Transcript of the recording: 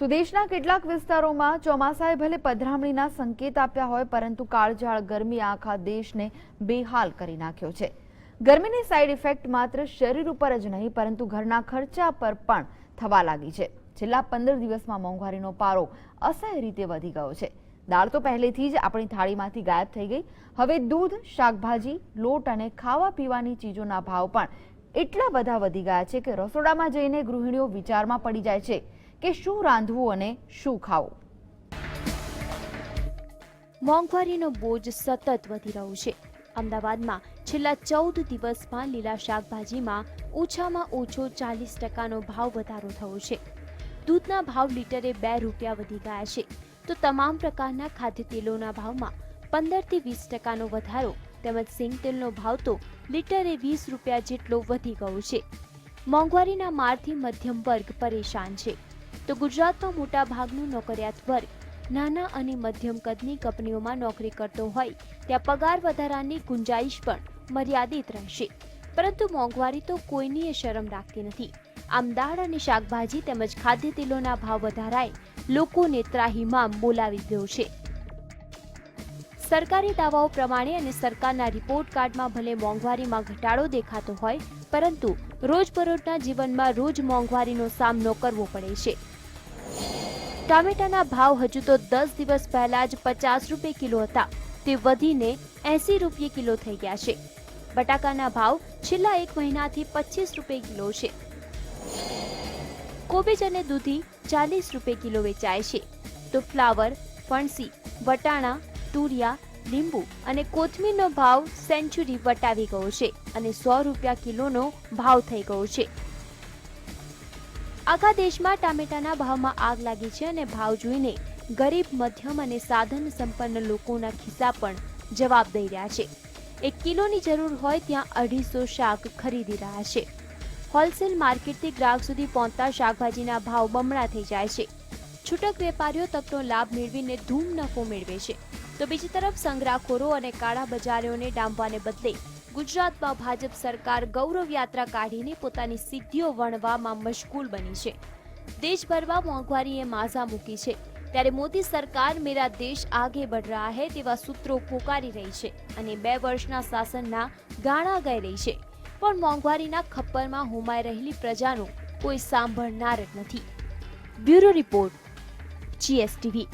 તો દેશના કેટલાક વિસ્તારોમાં ચોમાસાએ ભલે પધરામણીના સંકેત આપ્યા હોય, પરંતુ કાળઝાળ ગરમી આખા દેશને બેહાલ કરી નાખ્યો છે. ગરમીની સાઈડ ઇફેક્ટ માત્ર શરીર ઉપર જ નહીં, પરંતુ ઘરના ખર્ચા પર પણ થવા લાગી છે. છેલ્લા પંદર દિવસમાં મોંઘવારીનો પારો અસહ્ય રીતે વધી ગયો છે. દાળ તો પહેલેથી જ આપણી થાળીમાંથી ગાયબ થઈ ગઈ. હવે દૂધ, શાકભાજી, લોટ અને ખાવા પીવાની ચીજોના ભાવ પણ એટલા બધા વધી ગયા છે કે રસોડામાં જઈને ગૃહિણીઓ વિચારમાં પડી જાય છે. કે શું રાંધવું અને શું ખાવું? મોંઘવારીનો બોજ સતત વધી રહ્યો છે. અમદાવાદમાં છેલ્લા ચૌદ દિવસમાં લીલા શાકભાજીમાં ઓછામાં ઓછો ચાલીસ ટકાનો ભાવ વધારો થયો છે. દૂધના ભાવ લીટરે બે રૂપિયા વધી ગયા છે. તો તમામ પ્રકારના ખાદ્ય તેલોના ભાવમાં પંદરથી વીસ ટકાનો વધારો તેમજ સિંગ તેલનો ભાવ તો લીટરે વીસ રૂપિયા જેટલો વધી ગયો છે. મોંઘવારીના મારથી મધ્યમ વર્ગ પરેશાન છે. તો ગુજરાતમાં મોટા ભાગનું નોકરિયાત વર્ગ નાના અને મધ્યમ કદની કંપનીઓમાં નોકરી કરતો હોય, ત્યાં પગાર વધારાની ગુંજાઈશ પણ મર્યાદિત રહેશે. પરંતુ મોંઘવારી તો કોઈની શરમ રાખતી નથી. આમ દાળ અને શાકભાજી તેમજ ખાદ્ય તેલોના ભાવ વધારાએ લોકોને ત્રાહીમામ બોલાવી દીધો છે. સરકારી દાવાઓ પ્રમાણે અને સરકારના રિપોર્ટ કાર્ડમાં ભલે મોંઘવારીમાં ઘટાડો દેખાતો હોય, પરંતુ રોજબરોજના જીવનમાં રોજ મોંઘવારીનો સામનો કરવો પડે છે. ટામેટાના ભાવ હજુ તો દસ દિવસ પહેલા જ પચાસ રૂપિયે કિલો હતા. તે વધીને એસી રૂપિયે કિલો થઈ ગયા છે. બટાકાના ભાવ છેલ્લા એક મહિનાથી પચીસ રૂપિયા કિલો છે. કોબીજ અને દૂધી ચાલીસ રૂપિયે કિલો વેચાય છે. તો ફ્લાવર, ફણસી, વટાણા, તુરિયા, લીંબુ અને કોથમીરનો ભાવ સેન્ચુરી વટાવી ગયો છે અને સો રૂપિયા કિલોનો ભાવ થઈ ગયો છે. આખા દેશમાં ટામેટાના ભાવમાં આગ લાગી છે અને ભાવ જોઈને ગરીબ, મધ્યમ અને સાધન સંપન્ન લોકોના ખિસ્સા પણ જવાબ દઈ રહ્યા છે. એક કિલોની જરૂર હોય ત્યાં અઢીસો શાક ખરીદી રહ્યા છે. હોલસેલ માર્કેટથી ગ્રાહક સુધી પહોંચતા શાકભાજીના ભાવ બમણા થઈ જાય છે. છૂટક વેપારીઓ તકનો લાભ મેળવીને ધૂમ નફો મેળવે છે. તો બીજી તરફ સંગ્રહખોરો અને કાળા બજારીઓને ડામવાને બદલે ગુજરાતમાં ભાજપ સરકાર ગૌરવ યાત્રા કાઢીને પોતાની સિદ્ધિઓ વણવામાં મશગુલ બની છે. દેશભરમાં મોંઘવારીએ માઝા મૂકી છે. ત્યારે મોદી સરકાર મેરા દેશ આગે બઢ રહા હે તેવા સૂત્રો પોકારી રહી છે અને બે વર્ષના શાસનના ગાણા ગાઈ રહી છે. પણ મોંઘવારીના ખપ્પરમાં હોમાઈ રહેલી પ્રજાનું કોઈ સાંભળનાર જ નથી. Bureau report, GSTV.